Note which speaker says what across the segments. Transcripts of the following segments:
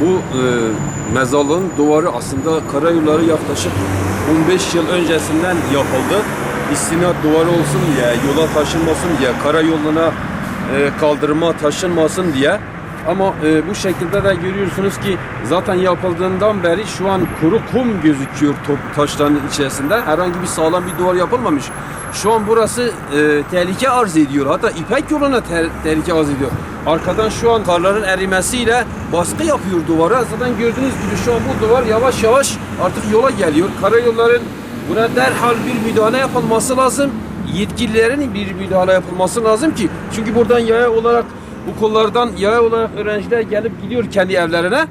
Speaker 1: Bu e, mezarlığın duvarı aslında karayolları yaklaşık 15 yıl öncesinden yapıldı. İstinat duvarı olsun diye, yola taşınmasın diye, karayoluna e, kaldırıma taşınmasın diye. Ama e, bu şekilde de görüyorsunuz ki zaten yapıldığından beri şu an kuru kum gözüküyor top, taşların içerisinde. Herhangi bir sağlam bir duvar yapılmamış. Şu an burası e, tehlike arz ediyor. Hatta İpek yoluna te- tehlike arz ediyor. Arkadan şu an karların erimesiyle baskı yapıyor duvara. Zaten gördüğünüz gibi şu an bu duvar yavaş yavaş artık yola geliyor. Karayolların buna derhal bir müdahale yapılması lazım. Yetkililerin bir müdahale yapılması lazım ki çünkü buradan yaya olarak bu kollardan yaya olarak öğrenciler gelip gidiyor kendi evlerine.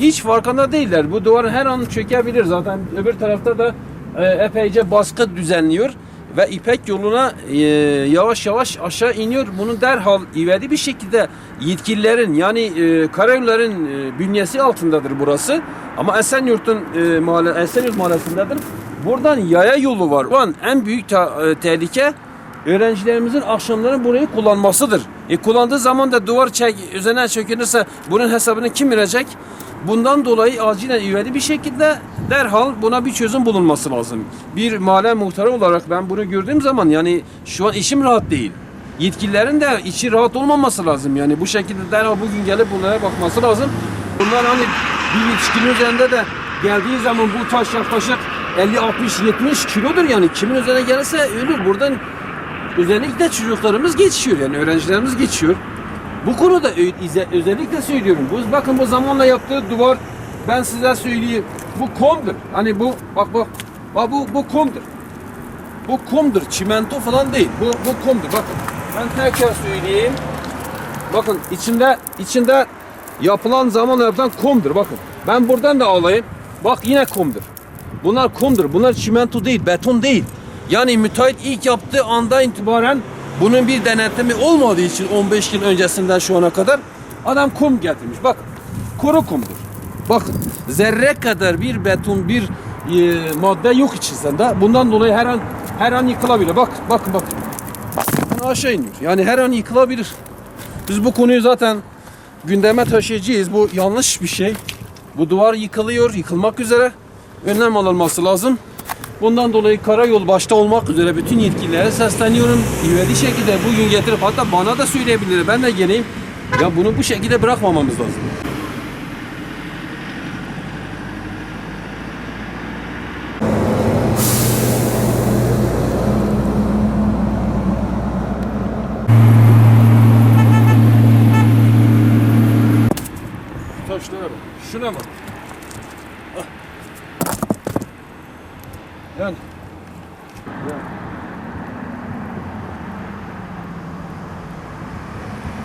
Speaker 1: Hiç farkında değiller. Bu duvar her an çökebilir. Zaten öbür tarafta da e, epeyce baskı düzenliyor ve İpek yoluna e, yavaş yavaş aşağı iniyor. Bunu derhal ivedi bir şekilde yetkililerin yani e, karayolların e, bünyesi altındadır burası. Ama Esenyurt'un e, mahalle, Esenyurt mahallesindedir. Buradan yaya yolu var. Şu an en büyük ta- e, tehlike öğrencilerimizin akşamları burayı kullanmasıdır. E kullandığı zaman da duvar çek, üzerine çökülürse bunun hesabını kim verecek? Bundan dolayı acilen ivedi bir şekilde derhal buna bir çözüm bulunması lazım. Bir mahalle muhtarı olarak ben bunu gördüğüm zaman yani şu an işim rahat değil. Yetkililerin de içi rahat olmaması lazım. Yani bu şekilde derhal bugün gelip bunlara bakması lazım. Bunlar hani bir yetişkinin üzerinde de geldiği zaman bu taş yaklaşık 50 60 70 kilodur yani kimin üzerine gelirse ölür. Buradan özellikle çocuklarımız geçiyor yani öğrencilerimiz geçiyor. Bu konuda özellikle söylüyorum. Bu bakın bu zamanla yaptığı duvar ben size söyleyeyim. Bu komdur. Hani bu bak bak. Bak bu bu komdur. Bu kumdur. Çimento falan değil. Bu bu kumdur. Bakın. Ben tekrar söyleyeyim. Bakın içinde içinde yapılan zamanla yapılan kumdur. Bakın. Ben buradan da alayım. Bak yine kumdur. Bunlar kumdur. Bunlar çimento değil, beton değil. Yani müteahhit ilk yaptığı anda itibaren bunun bir denetimi olmadığı için 15 yıl öncesinden şu ana kadar adam kum getirmiş. Bak kuru kumdur. Bakın zerre kadar bir beton bir e, madde yok içerisinde. Bundan dolayı her an her an yıkılabilir. Bak bakın bakın. Bunu aşağı iniyor. Yani her an yıkılabilir. Biz bu konuyu zaten gündeme taşıyacağız. Bu yanlış bir şey. Bu duvar yıkılıyor, yıkılmak üzere. Önlem alınması lazım. Bundan dolayı karayol başta olmak üzere bütün yetkililere sesleniyorum. İvedi şekilde bugün getirip hatta bana da söyleyebilir. Ben de geleyim. Ya bunu bu şekilde bırakmamamız lazım. Taşlara bak. Şuna bak. Ah. Yani. Ya.